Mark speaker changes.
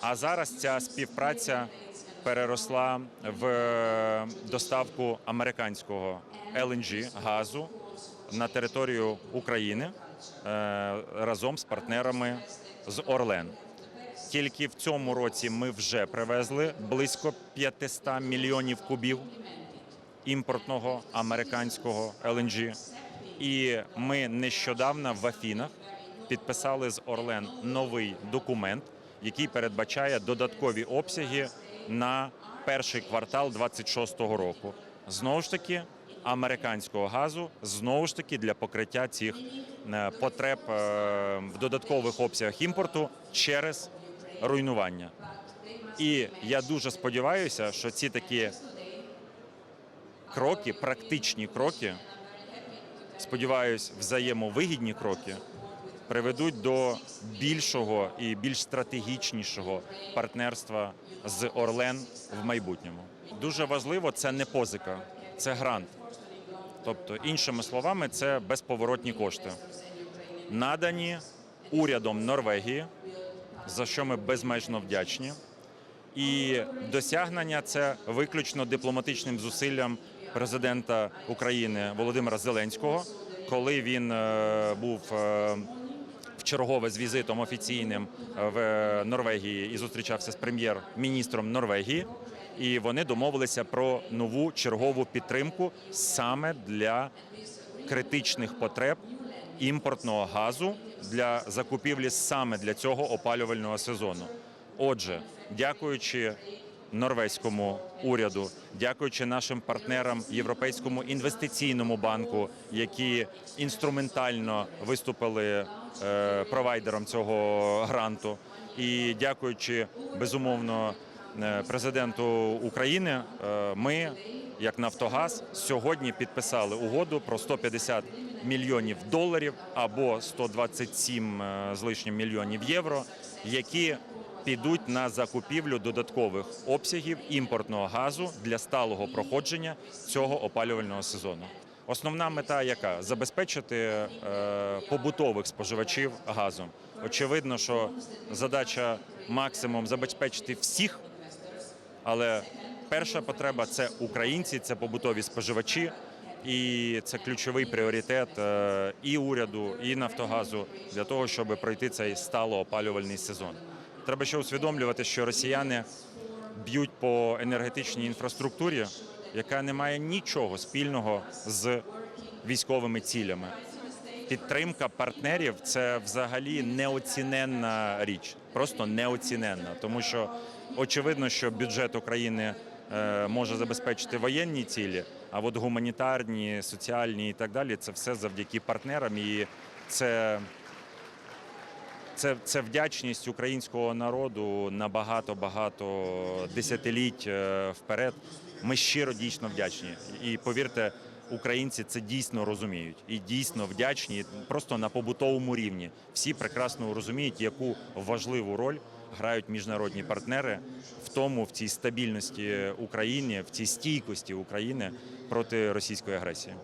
Speaker 1: А зараз ця співпраця переросла в доставку американського LNG газу на територію України е, разом з партнерами з Орлен. Тільки в цьому році ми вже привезли близько 500 мільйонів кубів імпортного американського LNG. І ми нещодавно в Афінах підписали з Орлен новий документ, який передбачає додаткові обсяги на перший квартал 26-го року. Знову ж таки, американського газу, знову ж таки для покриття цих е, потреб е, в додаткових обсягах імпорту через руйнування. І я дуже сподіваюся, що ці такі кроки, практичні кроки, сподіваюсь, взаємовигідні кроки приведуть до більшого і більш стратегічнішого партнерства з Орлен в майбутньому. Дуже важливо, це не позика, це грант. Тобто, іншими словами, це безповоротні кошти, надані урядом Норвегії, за що ми безмежно вдячні. І досягнення це виключно дипломатичним зусиллям президента України Володимира Зеленського, коли він е, був е, чергове з візитом офіційним в Норвегії і зустрічався з прем'єр-міністром Норвегії. І вони домовилися про нову чергову підтримку саме для критичних потреб імпортного газу для закупівлі саме для цього опалювального сезону. Отже, дякуючи норвезькому уряду, дякуючи нашим партнерам Європейському інвестиційному банку, які інструментально виступили е, провайдером цього гранту, і дякуючи безумовно е, президенту України, е, ми, як Нафтогаз, сьогодні підписали угоду про 150 мільйонів доларів або 127 е, з лишнім мільйонів євро, які підуть на закупівлю додаткових обсягів імпортного газу для сталого проходження цього опалювального сезону. Основна мета яка забезпечити е, побутових споживачів газом. Очевидно, що задача максимум забезпечити всіх, але перша потреба це українці, це побутові споживачі, і це ключовий пріоритет е, і уряду, і Нафтогазу для того, щоб пройти цей стало опалювальний сезон. Треба ще усвідомлювати, що росіяни б'ють по енергетичній інфраструктурі, яка не має нічого спільного з військовими цілями. Підтримка партнерів це взагалі неоціненна річ, просто неоціненна, тому що очевидно, що бюджет України е, може забезпечити воєнні цілі, а от гуманітарні, соціальні і так далі це все завдяки партнерам, і це це, це вдячність українського народу на багато багато десятиліть е, вперед. Ми щиро дійсно вдячні. І повірте, українці це дійсно розуміють і дійсно вдячні. Просто на побутовому рівні всі прекрасно розуміють, яку важливу роль грають міжнародні партнери в тому, в цій стабільності України, в цій стійкості України проти російської агресії.